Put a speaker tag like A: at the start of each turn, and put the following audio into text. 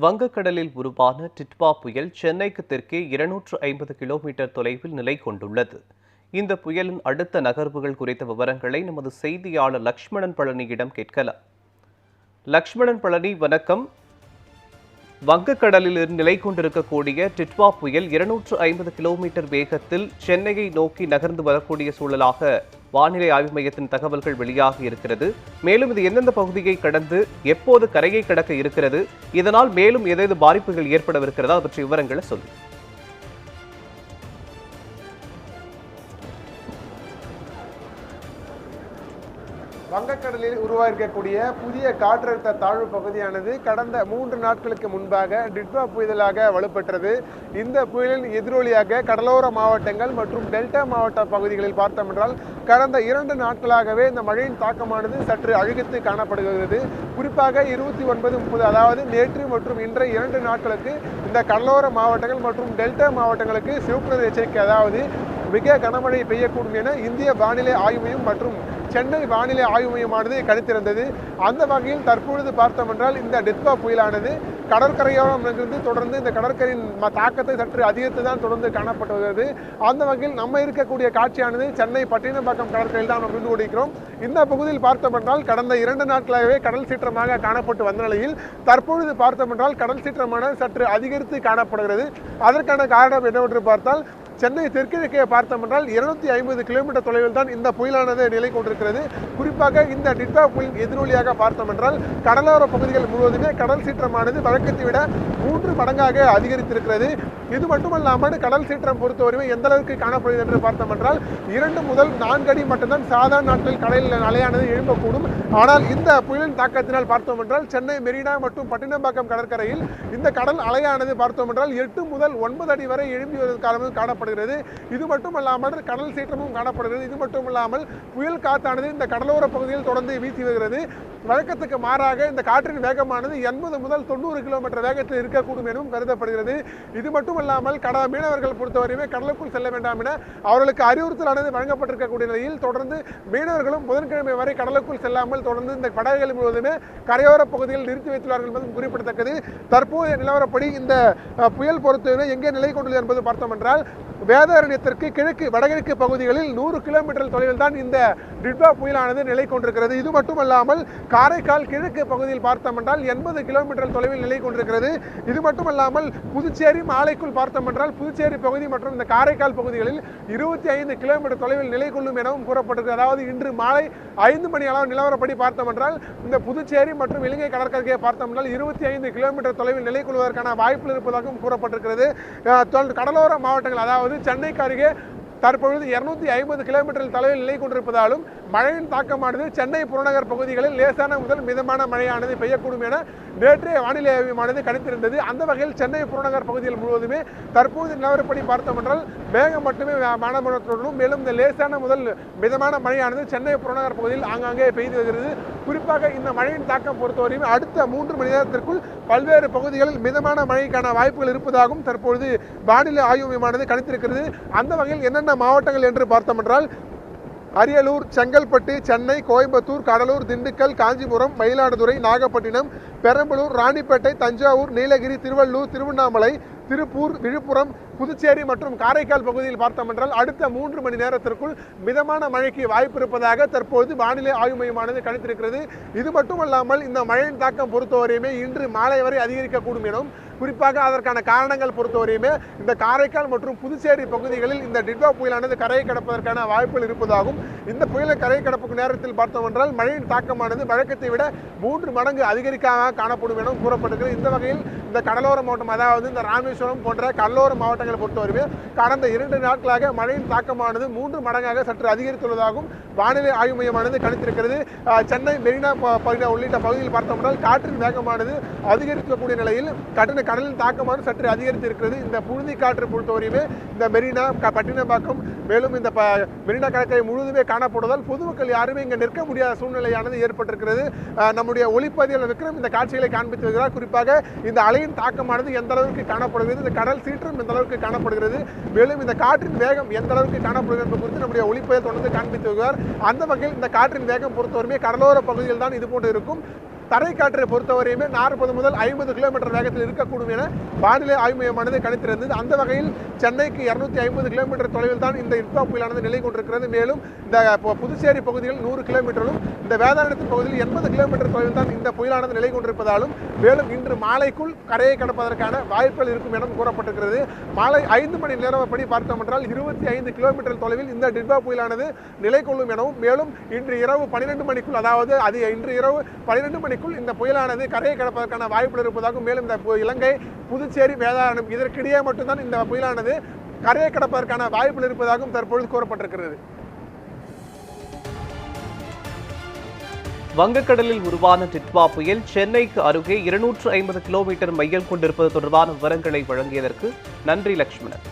A: வங்கக்கடலில் உருவான டிட்பா புயல் சென்னைக்கு தெற்கே இருநூற்று ஐம்பது கிலோமீட்டர் தொலைவில் நிலை கொண்டுள்ளது. இந்த புயலின் அடுத்த நகர்வுகள் குறித்த விவரங்களை நமது செய்தியாளர் லக்ஷ்மணன் பழனியிடம் கேட்கலாம். லக்ஷ்மணன் பழனி வணக்கம். வங்கக்கடலில் நிலை கொண்டிருக்கக்கூடிய டிட்வா புயல் இருநூற்று ஐம்பது கிலோமீட்டர் வேகத்தில் சென்னையை நோக்கி நகர்ந்து வரக்கூடிய சூழலாக வானிலை ஆய்வு மையத்தின் தகவல்கள் வெளியாகி இருக்கிறது. மேலும் இது எந்தெந்த பகுதியை கடந்து எப்போது கரையை கடக்க இருக்கிறது இதனால் மேலும் ஏதேது பாதிப்புகள் ஏற்படவிருக்கிறதா அது பற்றிய விவரங்களை சொல்லுங்கள்
B: வங்கக்கடலில் உருவாகிருக்கக்கூடிய புதிய காற்றழுத்த தாழ்வு பகுதியானது கடந்த மூன்று நாட்களுக்கு முன்பாக டிட்வா புயலாக வலுப்பெற்றது. இந்த புயலின் எதிரொலியாக கடலோர மாவட்டங்கள் மற்றும் டெல்டா மாவட்ட பகுதிகளில் பார்த்தோம் என்றால் கடந்த இரண்டு நாட்களாகவே இந்த மழையின் தாக்கமானது சற்று அழுகித்து காணப்படுகிறது. குறிப்பாக இருபத்தி ஒன்பது முப்பது அதாவது நேற்று மற்றும் இன்றைய இரண்டு நாட்களுக்கு இந்த கடலோர மாவட்டங்கள் மற்றும் டெல்டா மாவட்டங்களுக்கு சிவப்பு எச்சரிக்கை அதாவது மிக கனமழை பெய்யக்கூடும் என இந்திய வானிலை ஆய்வு மையம் மற்றும் சென்னை வானிலை ஆய்வு மையமானது கணித்திருந்தது. அந்த வகையில் தற்பொழுது பார்த்தோம் என்றால் இந்த டெத்வா புயலானது கடற்கரையோரமிருந்து தொடர்ந்து இந்த கடற்கரையின் ம- தாக்கத்தை சற்று அதிகரித்து தான் தொடர்ந்து காணப்பட்டு வருகிறது அந்த வகையில் நம்ம இருக்கக்கூடிய காட்சியானது சென்னை பட்டினப்பாக்கம் கடற்கரையில் தான் நம்ம இருந்து கொண்டிருக்கிறோம். இந்த பகுதியில் பார்த்தோம் என்றால் கடந்த இரண்டு நாட்களாகவே கடல் சீற்றமாக காணப்பட்டு வந்த நிலையில் தற்பொழுது பார்த்தோம் என்றால் கடல் சீற்றமான சற்று அதிகரித்து காணப்படுகிறது. அதற்கான காரணம் என்னவென்று பார்த்தால் சென்னை தெற்கிழக்கே பார்த்தோம் என்றால் இருநூத்தி ஐம்பது கிலோமீட்டர் தொலைவில் தான் இந்த புயலானது நிலை கொண்டிருக்கிறது. குறிப்பாக இந்த டிட்டா புயல் எதிரொலியாக பார்த்தோம் என்றால் கடலோர பகுதிகள் முழுவதுமே கடல் சீற்றமானது வழக்கத்தை விட மூன்று மடங்காக அதிகரித்திருக்கிறது. இது மட்டுமல்லாமல் கடல் சீற்றம் பொறுத்தவரை எந்த அளவுக்கு காணப்படுகிறது என்று பார்த்தோம் என்றால் இரண்டு முதல் நான்கு அடி மட்டும்தான் சாதாரண நாட்களில் கடலில் அலையானது எழும்பக்கூடும். ஆனால் இந்த புயலின் தாக்கத்தினால் பார்த்தோம் என்றால் சென்னை மெரினா மற்றும் பட்டினம்பாக்கம் கடற்கரையில் இந்த கடல் அலையானது பார்த்தோம் என்றால் எட்டு முதல் ஒன்பது அடி வரை எழும்பி வருவதற்கான காணப்படுகிறது. இது மட்டுமல்லாமல் கடல் சீற்றமும் காணப்படுகிறது. இது மட்டுமல்லாமல் புயல் காத்தானது இந்த கடலோர பகுதியில் தொடர்ந்து வீசி வருகிறது. வழக்கத்துக்கு மாறாக இந்த காற்றின் வேகமானது எண்பது முதல் தொண்ணூறு கிலோமீட்டர் வேகத்தில் இருக்கக்கூடும் எனவும் கருதப்படுகிறது. இது மட்டுமல்லாமல் கட மீனவர்கள் பொறுத்தவரையுமே கடலுக்குள் செல்ல வேண்டாம் என அவர்களுக்கு அறிவுறுத்தலானது வழங்கப்பட்டிருக்கக்கூடிய நிலையில் தொடர்ந்து மீனவர்களும் புதன்கிழமை வரை கடலுக்குள் செல்லாமல் தொடர்ந்து இந்த படகுகள் முழுவதுமே கரையோர பகுதியில் நிறுத்தி வைத்துள்ளார்கள் என்பதும் குறிப்பிடத்தக்கது. தற்போதைய நிலவரப்படி இந்த புயல் பொறுத்தவரை எங்கே நிலை கொண்டுள்ளது என்பது பார்த்தோம் என்றால் வேதாரண்யத்திற்கு கிழக்கு வடகிழக்கு பகுதிகளில் நூறு கிலோமீட்டர் தொலைவில் தான் இந்த டிட்வா புயலானது நிலை கொண்டிருக்கிறது. இது மட்டுமல்லாமல் காரைக்கால் கிழக்கு பகுதியில் பார்த்தோம் என்றால் எண்பது கிலோமீட்டர் தொலைவில் நிலை கொண்டிருக்கிறது. இது மட்டுமல்லாமல் புதுச்சேரி மாலைக்குள் பார்த்தோம் என்றால் புதுச்சேரி பகுதி மற்றும் இந்த காரைக்கால் பகுதிகளில் இருபத்தி ஐந்து கிலோமீட்டர் தொலைவில் நிலை கொள்ளும் எனவும் கூறப்பட்டிருக்கிறது அதாவது இன்று மாலை ஐந்து மணி அளவு நிலவரப்படி பார்த்தோம் என்றால் இந்த புதுச்சேரி மற்றும் இலங்கை கடற்கரையை பார்த்தோம் என்றால் இருபத்தி ஐந்து கிலோமீட்டர் தொலைவில் நிலை கொள்வதற்கான வாய்ப்புகள் இருப்பதாகவும் கூறப்பட்டிருக்கிறது. கடலோர மாவட்டங்கள் அதாவது சென்னைக்கு அருகே தற்பொழுது இருநூத்தி ஐம்பது கிலோமீட்டர் தொலைவில் நிலை கொண்டிருப்பதாலும் மழையின் தாக்கமானது சென்னை புறநகர் பகுதிகளில் லேசான முதல் மிதமான மழையானது பெய்யக்கூடும் என நேற்றைய வானிலை ஆய்வுமானது கணித்திருந்தது. அந்த வகையில் சென்னை புறநகர் பகுதிகள் முழுவதுமே தற்போது நிலவரப்படி பார்த்தோம் என்றால் மேகம் மட்டுமே மானமனத்துடனும் மேலும் இந்த லேசான முதல் மிதமான மழையானது சென்னை புறநகர் பகுதியில் ஆங்காங்கே பெய்து வருகிறது. குறிப்பாக இந்த மழையின் தாக்கம் பொறுத்தவரையும் அடுத்த மூன்று மணி நேரத்திற்குள் பல்வேறு பகுதிகளில் மிதமான மழைக்கான வாய்ப்புகள் இருப்பதாகவும் தற்பொழுது வானிலை ஆய்வு மையமானது கணித்திருக்கிறது. அந்த வகையில் என்னென்ன மாவட்டங்கள் என்று பார்த்தோம் என்றால் அரியலூர் செங்கல்பட்டு சென்னை கோயம்புத்தூர் கடலூர் திண்டுக்கல் காஞ்சிபுரம் மயிலாடுதுறை நாகப்பட்டினம் பெரம்பலூர் ராணிப்பேட்டை தஞ்சாவூர் நீலகிரி திருவள்ளூர் திருவண்ணாமலை திருப்பூர் விழுப்புரம் புதுச்சேரி மற்றும் காரைக்கால் பகுதியில் பார்த்தோம் என்றால் அடுத்த மூன்று மணி நேரத்திற்குள் மிதமான மழைக்கு வாய்ப்பு இருப்பதாக தற்போது வானிலை ஆய்வு மையமானது கணித்திருக்கிறது. இது மட்டுமல்லாமல் இந்த மழையின் தாக்கம் பொறுத்தவரையுமே இன்று மாலை வரை அதிகரிக்கக்கூடும் எனவும் குறிப்பாக அதற்கான காரணங்கள் பொறுத்தவரையுமே இந்த காரைக்கால் மற்றும் புதுச்சேரி பகுதிகளில் இந்த டிட்வா புயலானது கரையை கடப்பதற்கான வாய்ப்புகள் இருப்பதாகவும் இந்த புயலை கரையை கடப்புக்கு நேரத்தில் பார்த்தோம் என்றால் மழையின் தாக்கமானது வழக்கத்தை விட மூன்று மடங்கு அதிகரிக்காக காணப்படும் எனவும் கூறப்பட்டிருக்கிறது. இந்த வகையில் இந்த கடலோர மாவட்டம் அதாவது இந்த ராமேஸ்வரம் போன்ற கடலோர மாவட்டங்களை பொறுத்தவரையுமே கடந்த இரண்டு நாட்களாக மழையின் தாக்கமானது மூன்று மடங்காக சற்று அதிகரித்துள்ளதாகவும் வானிலை ஆய்வு மையமானது கணித்திருக்கிறது. சென்னை மெரினா பகுதி உள்ளிட்ட பகுதியில் பார்த்தோம் என்றால் காற்றின் வேகமானது அதிகரிக்கக்கூடிய நிலையில் கட்டண கடலின் தாக்கமானது சற்று அதிகரித்து இருக்கிறது இந்த புழுதி காற்று பொறுத்தவரையுமே இந்த மெரினா பட்டினப்பாக்கம் மேலும் இந்த ப மெரினா கடற்கரை முழுதுமே காணப்படுவதால் பொதுமக்கள் யாருமே இங்கே நிற்க முடியாத சூழ்நிலையானது ஏற்பட்டிருக்கிறது. நம்முடைய ஒளிப்பதிவில் விக்ரம் இந்த காட்சிகளை காண்பித்து வருகிறார் குறிப்பாக இந்த அலையின் தாக்கமானது எந்த அளவுக்கு காணப்படுகிறது இந்த கடல் சீற்றம் எந்த அளவுக்கு காணப்படுகிறது மேலும் இந்த காற்றின் வேகம் எந்த அளவுக்கு காணப்படுகிறது என்பது குறித்து நம்முடைய ஒளிப்பதில் தொடர்ந்து காண்பித்து வருகிறார் அந்த வகையில் இந்த காற்றின் வேகம் பொறுத்தவரையுமே கடலோர பகுதியில் தான் இது போன்று இருக்கும். தரை காற்றை பொறுத்தவரையுமே நாற்பது முதல் ஐம்பது கிலோமீட்டர் வேகத்தில் இருக்கக்கூடும் என வானிலை ஆய்வு மையமானது கணித்திருந்தது. அந்த வகையில் சென்னைக்கு இருநூத்தி ஐம்பது கிலோமீட்டர் தொலைவில் தான் இந்த இட்பா புயலானது நிலை கொண்டிருக்கிறது. மேலும் இந்த பு- புதுச்சேரி பகுதியில் நூறு கிலோமீட்டரும் இந்த வேதாரண்யத்தின் பகுதியில் எண்பது கிலோமீட்டர் தொலைவில் தான் இந்த புயலானது நிலை கொண்டிருப்பதாலும் மேலும் இன்று மாலைக்குள் கரையை கடப்பதற்கான வாய்ப்புகள் இருக்கும் என கூறப்பட்டிருக்கிறது. மாலை ஐந்து மணி நேரப்படி பார்த்தோம் என்றால் இருபத்தி ஐந்து கிலோமீட்டர் தொலைவில் இந்த டிட்பா புயலானது நிலை கொள்ளும் எனவும் மேலும் இன்று இரவு பன்னிரெண்டு மணிக்குள் அதாவது அது இன்று இரவு பன்னிரெண்டு நாளைக்குள் இந்த புயலானது கரையை கடப்பதற்கான வாய்ப்புகள் இருப்பதாகவும் மேலும் இந்த இலங்கை புதுச்சேரி வேதாரணம் இதற்கிடையே மட்டும்தான் இந்த புயலானது கரையை கடப்பதற்கான வாய்ப்புகள் இருப்பதாகவும் தற்பொழுது கூறப்பட்டிருக்கிறது.
A: வங்கக்கடலில் உருவான டிட்வா புயல் சென்னைக்கு அருகே இருநூற்று ஐம்பது கிலோமீட்டர் மையம் கொண்டிருப்பது தொடர்பான விவரங்களை வழங்கியதற்கு நன்றி லக்ஷ்மணன்.